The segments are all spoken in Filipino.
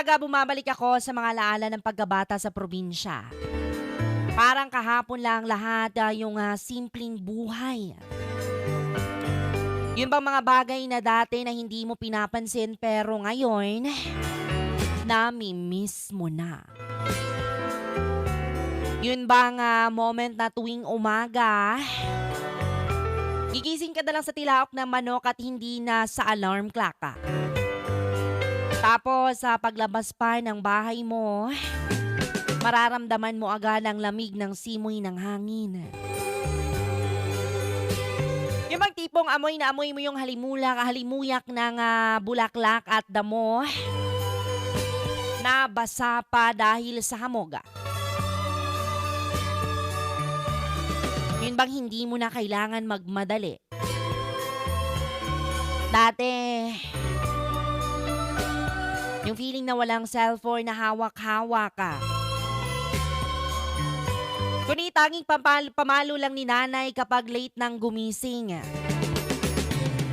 Ah, bumabalik ako sa mga alaala ng pagkabata sa probinsya, parang kahapon lang lahat ah, yung ah, simpleng buhay. Yun bang mga bagay na dati na hindi mo pinapansin pero ngayon, nami-miss mo na. Yun bang ah, moment na tuwing umaga, gigising ka na lang sa tilaok ng manok at hindi na sa alarm clock ka. Tapos sa paglabas pa ng bahay mo, mararamdaman mo agad ang lamig ng simoy ng hangin. Yung bang tipong amoy na amoy mo yung halimulak, halimuyak ng ah, bulaklak at damo na basa pa dahil sa hamog. Yun bang hindi mo na kailangan magmadali? Dati, yung feeling na walang cellphone na hawak-hawak ka. Kundi tanging pamalo lang ni nanay kapag late nang gumising.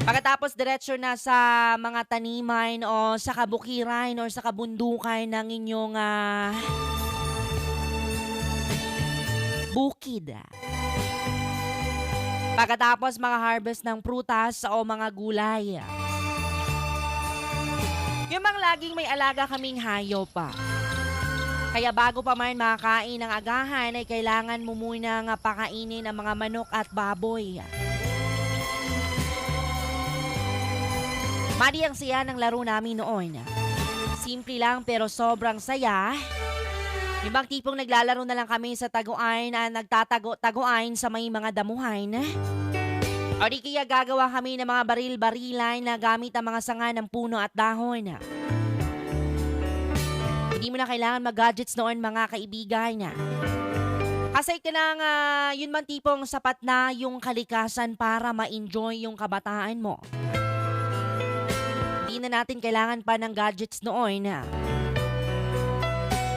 Pagkatapos diretsyo na sa mga taniman o sa kabukiran o sa kabundukan ng inyong ah, bukid. Pagkatapos mga harvest ng prutas o mga gulay. Yung mga laging may alaga kaming hayo pa. Kaya bago pa man makakain ng agahan ay kailangan mo muna nga pakainin ang mga manok at baboy. Madi ang siya ng laro namin noon. Simple lang pero sobrang saya. Yung tipong naglalaro na lang kami sa taguan na nagtatago-taguan sa may mga damuhan. O di kaya gagawa kami ng mga baril-barilan na gamit ang mga sanga ng puno at dahon. Hindi mo na kailangan mag-gadgets noon mga kaibigan. Kasi kailangan ah, yun man tipong sapat na yung kalikasan para ma-enjoy yung kabataan mo. Hindi na natin kailangan pa ng gadgets noon.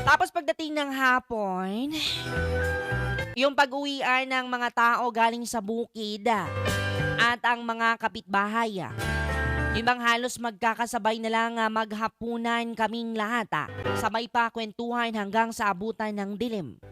Tapos pagdating ng hapon, yung pag-uwian ng mga tao galing sa bukid at ang mga kapitbahay. Yung bang halos magkakasabay na lang ah, maghapunan kaming lahat. ah. Sabay pa kwentuhan hanggang sa abutan ng dilim.